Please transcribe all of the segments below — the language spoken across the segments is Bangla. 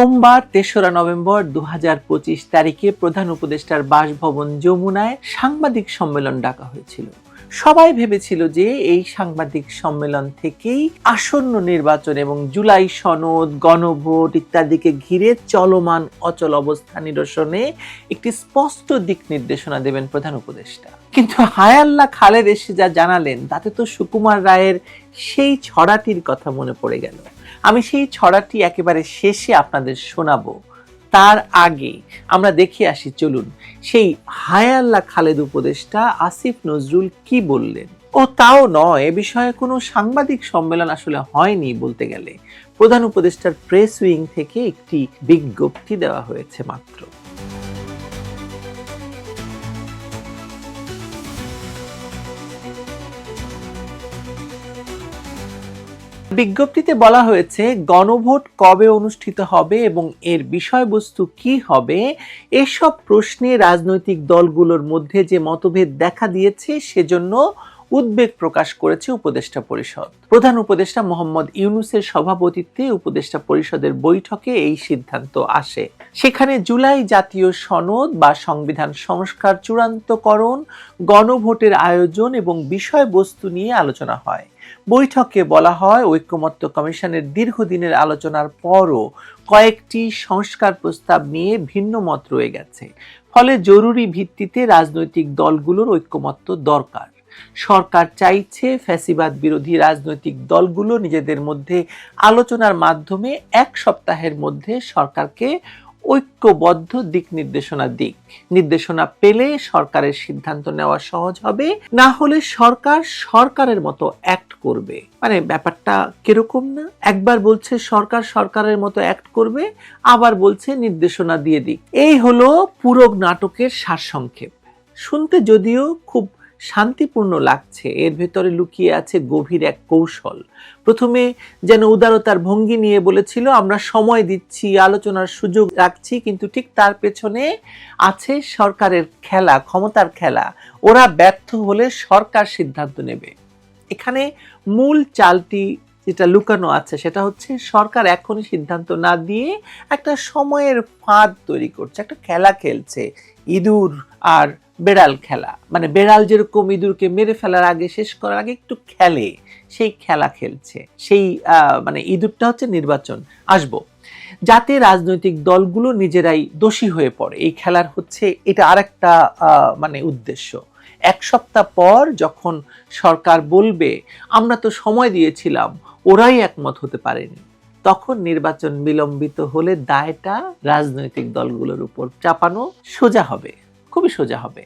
সোমবার তেসরা নভেম্বর দু হাজার পঁচিশ তারিখে প্রধান উপদেষ্টার বাসভবন যমুনায় সাংবাদিক সম্মেলন ডাকা হয়েছিল। সবাই ভেবেছিল যে এই সাংবাদিক সম্মেলন থেকেই আসন্ন নির্বাচন এবং জুলাই সনদ, গণভোট ইত্যাদিকে ঘিরে চলমান অচল অবস্থা নিরসনে একটি স্পষ্ট দিক নির্দেশনা দেবেন প্রধান উপদেষ্টা। কিন্তু হায়াল্লা খালেদ এসে যা জানালেন, তাতে তো সুকুমার রায়ের সেই ছড়াটির কথা মনে পড়ে গেল। আমি সেই ছড়াটি একেবারে শেষে আপনাদের শোনাবো। তার আগে আমরা দেখে আসি, চলুন, সেই হায়াল্লা খালেদ উপদেষ্টা আসিফ নজরুল কি বললেন? ও তাও নয়, এ বিষয়ে কোনো সাংবাদিক সম্মেলন আসলে হয়নি বলতে গেলে। প্রধান উপদেষ্টার প্রেস উইং থেকে একটি বিজ্ঞপ্তি দেওয়া হয়েছে মাত্র। বিজ্ঞপ্তিতে বলা হয়েছে, গণভোট কবে অনুষ্ঠিত হবে এবং এর বিষয়বস্তু কি হবে? এসব প্রশ্নে রাজনৈতিক দলগুলোর মধ্যে যে মতভেদ দেখা দিয়েছে, সেজন্য উদ্বেগ প্রকাশ করেছে উপদেষ্টা পরিষদ। প্রধান উপদেষ্টা মোহাম্মদ ইউনুসের সভাপতিত্বে উপদেষ্টা পরিষদের বৈঠকে এই সিদ্ধান্ত আসে। সেখানে জুলাই জাতীয় সনদ বা সংবিধান সংস্কার চূড়ান্তকরণ, গণভোটের আয়োজন এবং বিষয়বস্তু নিয়ে আলোচনা হয়। বৈঠকে বলা হয় ঐক্যমত্য কমিশনের দীর্ঘদিনের আলোচনার পরও কয়েকটি সংস্কার প্রস্তাব নিয়ে ভিন্ন মত রয়ে গেছে। ফলে জরুরি ভিত্তিতে রাজনৈতিক দলগুলোর ঐক্যমত্য দরকার। সরকার চাইছে ফ্যাসিবাদ বিরোধী রাজনৈতিক দলগুলো নিজেদের মধ্যে আলোচনার মাধ্যমে এক সপ্তাহের মধ্যে সরকারকে ঐক্যবদ্ধ দিক নির্দেশনা দিক। নির্দেশনা পেলে সরকারের সিদ্ধান্ত নেওয়া সহজ হবে, না হলে সরকার সরকারের মতো অ্যাক্ট করবে। মানে ব্যাপারটা কীরকম না? একবার বলছে সরকার সরকারের মতো অ্যাক্ট করবে, আবার বলছে নির্দেশনা দিয়ে দিক। এই হলো পুরো নাটকের সারসংক্ষেপ। শুনতে যদিও খুব শান্তিপূর্ণ লাগছে। এর ভেতরে লুকিয়ে আছে গভীর এক কৌশল। প্রথমে যেন উদারতার ভঙ্গি নিয়ে বলেছিল, আমরা সময় দিচ্ছি, আলোচনার সুযোগ রাখছি, কিন্তু ঠিক তার পেছনে আছে সরকারের খেলা, ক্ষমতার খেলা। ওরা ব্যর্থ হলে সরকার সিদ্ধান্ত নেবে। এখানে মূল চালটি যেটা লুকানো আছে, সেটা হচ্ছে সরকার এখনই সিদ্ধান্ত না দিয়ে একটা সময়ের ফাঁদ তৈরি করছে, একটা খেলা খেলছে, ইঁদুর আর বেড়াল খেলা। মানে বেড়াল যেরকম ইঁদুরকে মেরে ফেলার আগে, শেষ করার আগে একটু খেলে, সেই খেলা খেলছে। সেই মানে ইঁদুরটা হচ্ছে নির্বাচন, আসব। যাতে রাজনৈতিক দলগুলো নিজেরাই দোষী হয়ে পড়ে, এই খেলার হচ্ছে এটা আরেকটা মানে উদ্দেশ্য। এক সপ্তাহ পর যখন সরকার বলবে, আমরা তো সময় দিয়েছিলাম ওরাই একমত হতে পারেনি। তখন নির্বাচন বিলম্বিত হলে দায়টা রাজনৈতিক দলগুলোর উপর চাপানো সোজা হবে, খুবই সোজা হবে।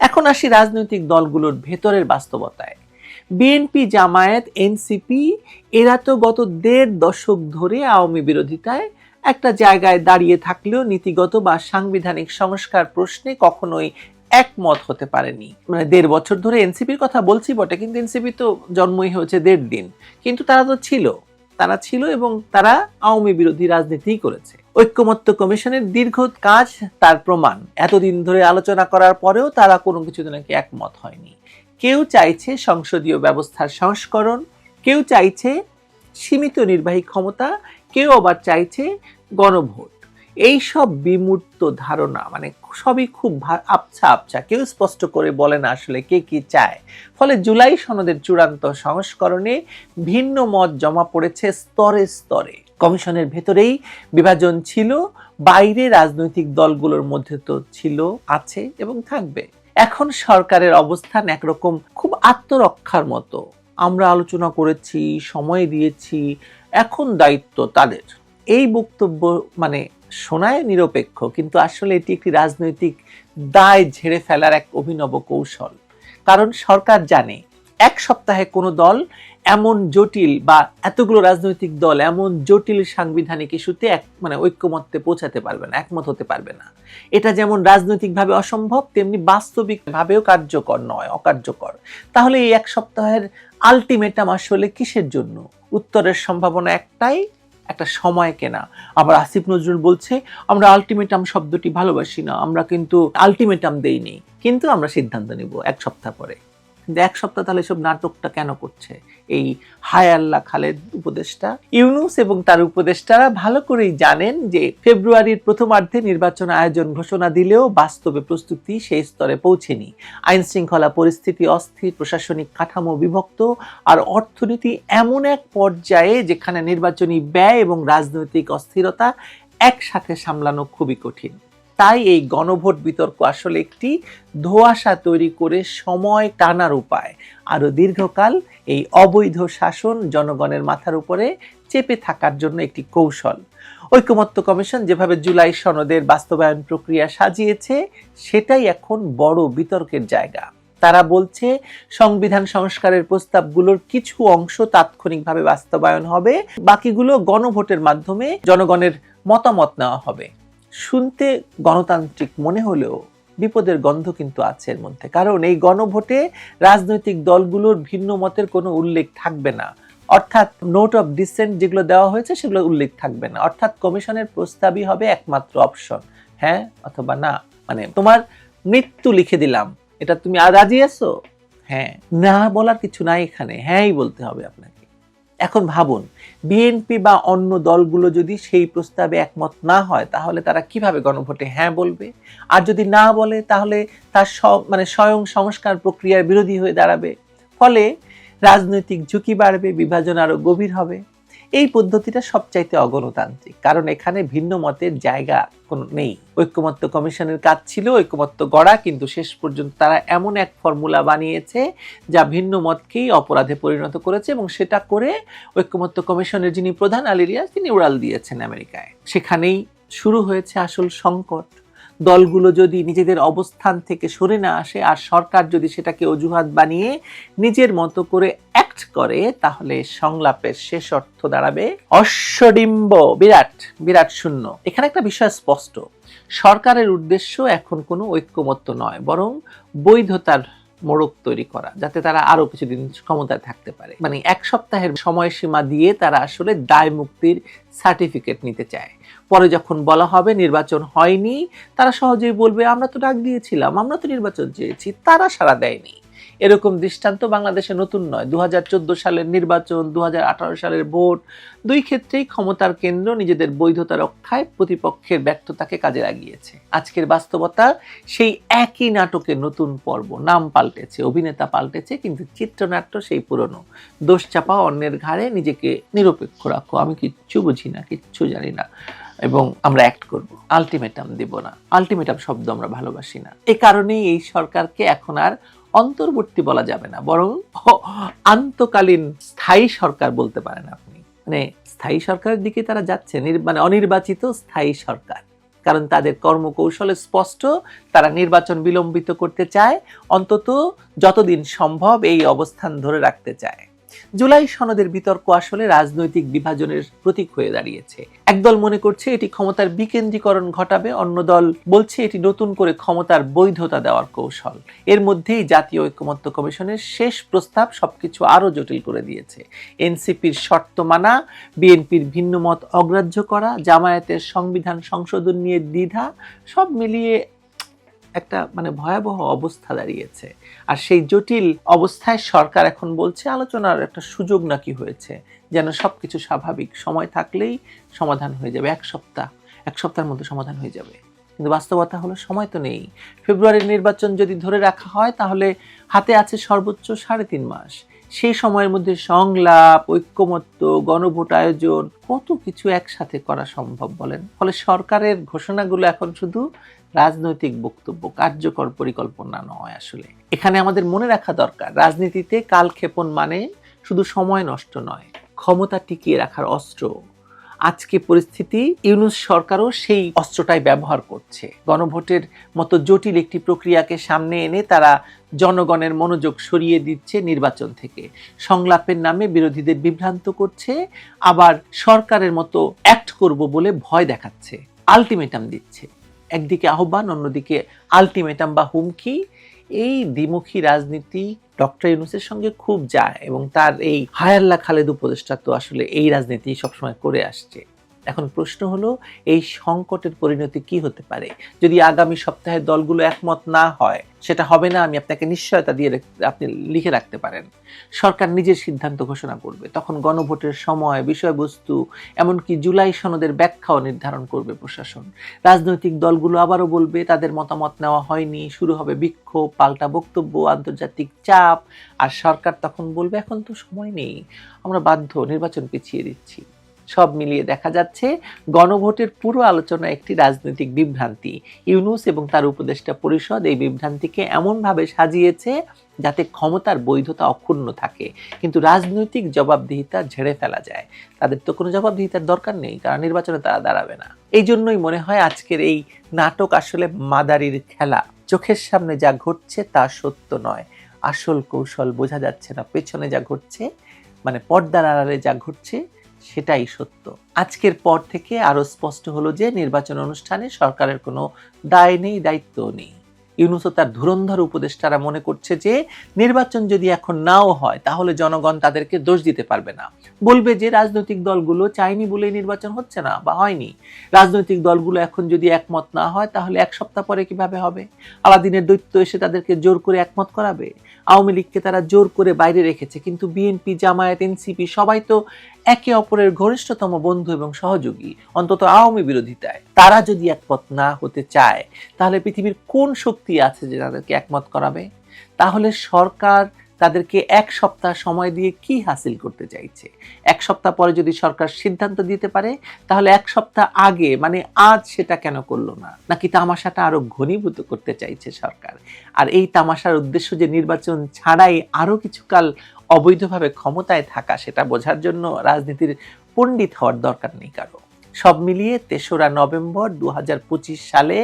এখন আসি রাজনৈতিক দলগুলোর ভেতরের বাস্তবতায়। বিএনপি, জামায়াত, এনসিপি, এরা তো গত দেড় দশক ধরে আওয়ামী বিরোধিতায় একটা জায়গায় দাঁড়িয়ে থাকলেও নীতিগত বা সাংবিধানিক সংস্কার প্রশ্নে কখনোই একমত হতে পারেনি। মানে দেড় বছর ধরে এনসিপির কথা বলছি বটে, কিন্তু এনসিপি তো জন্মই হয়েছে দেড় দিন। কিন্তু তারা তো ছিল। তারা ছিল এবং তারা আওয়ামী বিরোধী রাজনীতি করেছে। ঐক্যমত্য কমিশনের দীর্ঘ কাজ তার প্রমাণ। এতদিন ধরে আলোচনা করার পরেও তারা কোনো কিছুতে নাকি একমত হয়নি। কেউ চাইছে সংসদীয় ব্যবস্থার সংস্করণ, কেউ চাইছে সীমিত নির্বাহী ক্ষমতা, কেউ আবার চাইছে গণভোট। এই সব বিমূর্ত ধারণা মানে সবই খুব আবছা আবছা, কেউ স্পষ্ট করে বলে না আসলে কে কি চায়। ফলে জুলাই সনদের চূড়ান্ত সংস্করণে ভিন্ন মত জমা পড়েছে স্তরে স্তরে। কমিশনের ভেতরেই বিভাজন ছিল, বাইরে রাজনৈতিক দলগুলোর মধ্যে তো ছিল, আছে এবং থাকবে। এখন সরকারের অবস্থান একরকম খুব আত্মরক্ষার মতো। আমরা আলোচনা করেছি, সময় দিয়েছি, এখন দায়িত্ব তাদের। এই বক্তব্য মানে শোনায় নিরপেক্ষ, কিন্তু আসলে এটি একটি রাজনৈতিক দায় ঝেড়ে ফেলার এক অভিনব কৌশল। কারণ সরকার জানে, এক সপ্তাহে কোনো দল এমন জটিল বা এতগুলো রাজনৈতিক দল এমন জটিল সাংবিধানিক ইস্যুতে এক মানে ঐক্যমত্যে পৌঁছাতে পারবে না, একমত হতে পারবে না। এটা যেমন রাজনৈতিকভাবে অসম্ভব, তেমনি বাস্তবিকভাবেও কার্যকর নয়, অকার্যকর। তাহলে এই এক সপ্তাহের আলটিমেটাম আসলে কিসের জন্য? উত্তরের সম্ভাবনা একটাই একটা সময় কেনা। আবার আসিফ নজরুল বলছে, আমরা আলটিমেটাম শব্দটি ভালোবাসি না, আমরা কিন্তু আলটিমেটাম দেইনি। কিন্তু আমরা সিদ্ধান্ত নিব এক সপ্তাহ পরে। কিন্তু এক সপ্তাহ তাহলে সব নাটকটা কেন করছে? এই হায় আল্লাহ খালেদ উপদেষ্টা, ইউনুস এবং তার উপদেষ্টারা ভালো করেই জানেন যে ফেব্রুয়ারির প্রথমার্ধে নির্বাচন আয়োজন ঘোষণা দিলেও বাস্তবে প্রস্তুতি সেই স্তরে পৌঁছেনি। আইন শৃঙ্খলা পরিস্থিতি অস্থির, প্রশাসনিক কাঠামো বিভক্ত আর অর্থনীতি এমন এক পর্যায়ে যেখানে নির্বাচনী ব্যয় এবং রাজনৈতিক অস্থিরতা একসাথে সামলানো খুবই কঠিন। তাই এই গণভোট বিতর্ক আসলে একটি ধোঁয়াশা তৈরি করে সময় টানার উপায়। আরও দীর্ঘকাল এই অবৈধ শাসন জনগণের মাথার উপরে চেপে থাকার জন্য একটি কৌশল। ঐকমত্য কমিশন যেভাবে জুলাই সনদের বাস্তবায়ন প্রক্রিয়া সাজিয়েছে, সেটাই এখন বড় বিতর্কের জায়গা। তারা বলছে, সংবিধান সংস্কারের প্রস্তাবগুলোর কিছু অংশ তাৎক্ষণিকভাবে বাস্তবায়ন হবে, বাকিগুলো গণভোটের মাধ্যমে জনগণের মতামত নেওয়া হবে। শুনতে গণতান্ত্রিক মনে হলেও বিপদের গন্ধ কিন্তু আছে এর মধ্যে। কারণ এই গণভোটে রাজনৈতিক দলগুলোর ভিন্ন মতের কোনো উল্লেখ থাকবে না। অর্থাৎ নোট অফ ডিসেন্ট যেগুলো দেওয়া হয়েছে সেগুলো উল্লেখ থাকবে না। অর্থাৎ কমিশনের প্রস্তাবই হবে একমাত্র অপশন হ্যাঁ অথবা না? মানে তোমার মৃত্যু লিখে দিলাম। এটা তুমি আর রাজি আছো? হ্যাঁ। না বলার কিছু নাই এখানে। হ্যাঁই বলতে হবে আপনাকে। এখন ভাবুন বিএনপি বা অন্য দলগুলো যদি সেই প্রস্তাবে একমত না হয়, তাহলে তারা কীভাবে গণভোটে হ্যাঁ বলবে? আর যদি না বলে, তাহলে তার মানে স্বয়ং সংস্কার প্রক্রিয়ার বিরোধী হয়ে দাঁড়াবে। ফলে রাজনৈতিক ঝুঁকি বাড়বে, বিভাজন আরও গভীর হবে। এই পদ্ধতিটা সবচাইতে অগণতান্ত্রিক। কারণ এখানে ভিন্ন মতের জায়গা কোনো নেই। ঐক্যমত্য কমিশনের কাজ ছিল, ঐক্যমত্য গড়া, কিন্তু শেষ পর্যন্ত তারা এমন এক ফর্মুলা বানিয়েছে যা ভিন্ন মতকেই অপরাধে পরিণত করেছে এবং সেটা করে ঐক্যমত্য কমিশনের যিনি প্রধান আলিরিয়াস তিনি উড়াল দিয়েছেন আমেরিকায়। সেখানেই শুরু হয়েছে আসল সংকট। দলগুলো যদি নিজেদের অবস্থান থেকে সরে না আসে আর সরকার যদি সেটাকে অজুহাত বানিয়ে নিজের মতো করে অ্যাক্ট করে, তাহলে সংলাপের শেষ অর্থ দাঁড়াবে অশ্বডিম্ব। বিরাট বিরাট শূন্য। এখানে একটা বিষয় স্পষ্ট। সরকারের উদ্দেশ্য এখন কোনো ঐক্যমত্য নয়, বরং বৈধতার মোড়ক তৈরি করা, যাতে তারা আরও কিছুদিন ক্ষমতায় থাকতে পারে। মানে এক সপ্তাহের সময়সীমা দিয়ে তারা আসলে দায় মুক্তির সার্টিফিকেট নিতে চায়। পরে যখন বলা হবে নির্বাচন হয়নি, তারা সহজেই বলবে, আমরা তো ডাক দিয়েছিলাম, আমরা তো নির্বাচন চেয়েছি। তারা সাড়া দেয়নি। এরকম দৃষ্টান্ত বাংলাদেশে নতুন নয়। দু সালের নির্বাচন দু হাজার আঠারো সালের ভোট, দুই ক্ষেত্রেই ক্ষমতার কেন্দ্র নিজেদের বৈধতা রক্ষায় প্রতিপক্ষের ব্যর্থতাকে কাজে লাগিয়েছে। আজকের বাস্তবতা সেই একই নাটকের নতুন পর্ব। নাম পাল্টেছে, অভিনেতা পাল্টেছে, কিন্তু চিত্রনাট্য সেই পুরনো। দোষ চাপা অন্যের ঘাড়ে নিজেকে নিরপেক্ষ রাখো। আমি কিচ্ছু বুঝি না, কিচ্ছু জানি না। এবং আমরা অ্যাক্ট করব। আলটিমেটাম দেব না। আলটিমেটাম শব্দ আমরা ভালোবাসি না। এ কারণেই এই সরকারকে এখন আর অন্তর্বর্তী বলা যাবে না, বরং আন্তকালীন স্থায়ী সরকার বলতে পারেন আপনি। মানে স্থায়ী সরকারের দিকে তারা যাচ্ছে মানে অনির্বাচিত স্থায়ী সরকার। কারণ তাদের কর্মকৌশলে স্পষ্ট, তারা নির্বাচন বিলম্বিত করতে চায়, অন্তত যতদিন সম্ভব এই অবস্থান ধরে রাখতে চায়। জুলাই সনদের বিতর্ক আসলে রাজনৈতিক বিভাজনের প্রতীক হয়ে দাঁড়িয়েছে। একদল মনে করছে এটি ক্ষমতার বিকেন্দ্রীকরণ ঘটাবে, অন্য দল বলছে এটি নতুন করে ক্ষমতার বৈধতা দেওয়ার কৌশল। এর মধ্যেই জাতীয় ঐক্যমত্য কমিশনের শেষ প্রস্তাব সবকিছু আরও জটিল করে দিয়েছে। এনসিপির শর্ত মানা, বিএনপির ভিন্ন মত অগ্রাহ্য করা, জামায়াতের সংবিধান সংশোধন নিয়ে দ্বিধা, সব মিলিয়ে একটা মানে ভয়াবহ অবস্থা দাঁড়িয়েছে। আর সেই জটিল অবস্থায় সরকার এখন বলছে, আলোচনার একটা সুযোগ নাকি হয়েছে, যেন সবকিছু স্বাভাবিক। সময় থাকলেই সমাধান হয়ে যাবে, এক সপ্তাহ, এক সপ্তাহের মধ্যে সমাধান হয়ে যাবে। কিন্তু বাস্তবতা হলো, সময় তো নেই। ফেব্রুয়ারির নির্বাচন যদি ধরে রাখা হয়, তাহলে হাতে আছে সর্বোচ্চ সাড়ে তিন মাস। সেই সময়ের মধ্যে সংলাপ, ঐক্যমত্য, গণভোট আয়োজন, কত কিছু একসাথে করা সম্ভব বলেন? ফলে সরকারের ঘোষণাগুলো এখন শুধু রাজনৈতিক বক্তব্য, কার্যকর পরিকল্পনা নয় আসলে। এখানে আমাদের মনে রাখা দরকার, রাজনীতিতে কালক্ষেপণ মানে শুধু সময় নষ্ট নয়, ক্ষমতা টিকিয়ে রাখার অস্ত্র। আজকে পরিস্থিতি, ইউনুস সরকারও সেই অস্ত্রটাই ব্যবহার করছে। গণভোটের মতো জটিল একটি প্রক্রিয়াকে সামনে এনে তারা জনগণের মনোযোগ সরিয়ে দিচ্ছে নির্বাচন থেকে। সংলাপের নামে বিরোধীদের বিভ্রান্ত করছে, আবার সরকারের মতো অ্যাক্ট করব বলে ভয় দেখাচ্ছে, আলটিমেটাম দিচ্ছে। একদিকে আহ্বান, অন্যদিকে আলটিমেটাম বা হুমকি। এই দ্বিমুখী রাজনীতি ডক্টর ইউনুসের সঙ্গে খুব যায় এবং তার এই হায়াল্লা খালেদ উপদেষ্টা তো আসলে এই রাজনীতি সবসময় করে আসছে। এখন প্রশ্ন হলো, এই সংকটের পরিণতি কি হতে পারে? যদি আগামী সপ্তাহে দলগুলো একমত না হয়, সেটা হবে না, আমি আপনাকে নিশ্চয়তা দিয়ে আপনি লিখে রাখতে পারেন। সরকার নিজের সিদ্ধান্ত ঘোষণা করবে, তখন গণভোটের সময়, বিষয়বস্তু, এমনকি জুলাই সনদের ব্যাখ্যাও নির্ধারণ করবে প্রশাসন। রাজনৈতিক দলগুলো আবারও বলবে, তাদের মতামত নেওয়া হয়নি, শুরু হবে বিক্ষোভ, পাল্টা বক্তব্য, আন্তর্জাতিক চাপ, আর সরকার তখন বলবে, এখন তো সময় নেই, আমরা বাধ্য, নির্বাচন পিছিয়ে দিচ্ছি। সব মিলিয়ে দেখা যাচ্ছে গণভোটের পুরো আলোচনা একটি রাজনৈতিক বিভ্রান্তি। ইউনুস এবং তার উপদেষ্টা পরিষদ এই বিভ্রান্তিকে এমনভাবে সাজিয়েছে যাতে ক্ষমতার বৈধতা অক্ষুণ্ণ থাকে। কিন্তু রাজনৈতিক জবাবদিহিতা ঝেড়ে ফেলা যায়। তাদের তো কোনো জবাবদিহিতার দরকার নেই, কারণ নির্বাচনে তারা দাঁড়াবে না। এই জন্যই মনে হয় আজকের এই নাটক আসলে মাদারির খেলা। চোখের সামনে যা ঘটছে তা সত্য নয়। আসল কৌশল বোঝা যাচ্ছে না, পেছনে যা ঘটছে মানে পর্দার আড়ালে যা ঘটছে সেটাই সত্য। আজকের পর থেকে আরও স্পষ্ট হলো যে নির্বাচন অনুষ্ঠানে সরকারের কোনো দায় নেই, দায়িত্ব নেই। ইউনুস তার ধুরন্ধর উপদেষ্টারা মনে করছে যে নির্বাচন যদি এখন নাও হয়, তাহলে জনগণ তাদেরকে দোষ দিতে পারবে না। বলবে যে রাজনৈতিক দলগুলো চায়নি বলে নির্বাচন হচ্ছে না বা হয়নি। রাজনৈতিক দলগুলো এখন যদি একমত না হয়, তাহলে এক সপ্তাহ পরে কীভাবে হবে? আলাদিনের দৈত্য এসে তাদেরকে জোর করে একমত করাবে? আওয়ামী লীগকে তারা জোর করে বাইরে রেখেছে। কিন্তু বিএনপি, জামায়াত, এনসিপি সবাই তো একে অপরের ঘনিষ্ঠতম বন্ধু এবং সহযোগী, অন্তত আওয়ামী বিরোধিতায়। তারা যদি একমত না হতে চায়, তাহলে পৃথিবীর কোন শক্তি আছে যে তাদেরকে একমত করাবে? তাহলে সরকার তাদেরকে এক সপ্তাহ সময় দিয়ে কি হাসিল করতে চাইছে? এক সপ্তাহ পরে যদি সরকার সিদ্ধান্ত দিতে পারে, তাহলে এক সপ্তাহ আগে মানে আজ সেটা কেন করল না? নাকি তামাশাটা আরও ঘনীভূত করতে চাইছে সরকার? আর এই তামাশার উদ্দেশ্য যে নির্বাচন ছাড়াই আরও কিছুকাল অবৈধভাবে ক্ষমতায় থাকা, সেটা বোঝার জন্য রাজনীতির পণ্ডিত হওয়ার দরকার নেই কারও। সব মিলিয়ে তেসরা নভেম্বর দু হাজার পঁচিশ সালে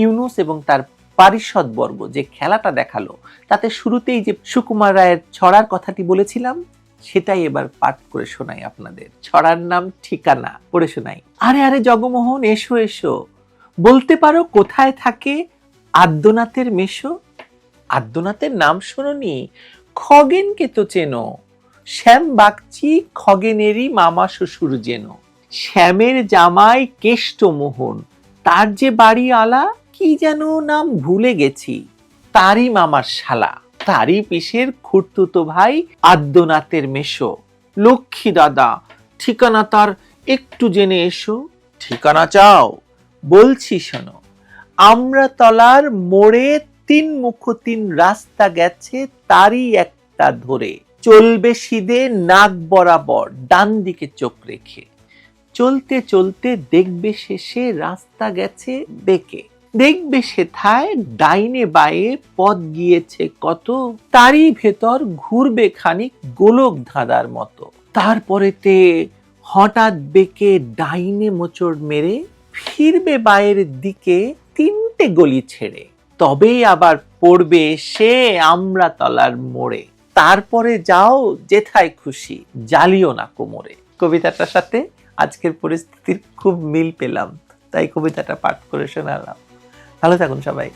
ইউনুস এবং তার পারিষদ বর্গ যে খেলাটা দেখাল, তাতে শুরুতেই যে সুকুমার রায়ের ছড়ার কথাটি বলেছিলাম, সেটাই এবার পাঠ করে শোনাই আপনাদের। ছড়ার নাম ঠিকানা, পড়ে শোনাই। আরে আরে, জগমোহন, এসো এসো। বলতে পারো কোথায় থাকে আদ্যনাথের মেশো? আদ্যনাথের নাম শোনি খগেনকে তো চেনো। শ্যাম বাগচি খগেনেরই মামা শ্বশুর যেন। শ্যামের জামাই কেষ্টমোহন, তার যে বাড়ি আলা কি যেন নাম ভুলে গেছি। তারই মামার শালা, তারই পিসের খুঁড়তুতো ভাই আদ্যনাথের মেশো লক্ষ্মী দাদা, ঠিকানা তার একটু জেনে এসো। ঠিকানা চাও, বলছি শোনো আমরা তলার মোড়ে তিন মুখ তিন রাস্তা গেছে, তারই একটা ধরে। চলবে সিদে নাক বরাবর, ডান দিকে চোখ রেখে। চলতে চলতে দেখবে শেষে রাস্তা গেছে বেঁকে। দেখবে সেথায় ডাইনে বায়ে পথ গিয়েছে কত, তারই ভেতর ঘুরবে খানিক গোলক ধাঁধার মতো। তারপরেতে হঠাৎ বেঁকে ডাইনে মোচড় মেরে ফিরবে বায়ের দিকে তিনটে গলি ছেড়ে। তবেই আবার পড়বে সে আমরা তলার মোড়ে। তারপরে যাও যেথায় খুশি, জ্বালিও না কোমরে। কবিতাটার সাথে আজকের পরিস্থিতির খুব মিল পেলাম, তাই কবিতাটা পাঠ করে শোনালাম। ভালো থাকুন সবাই।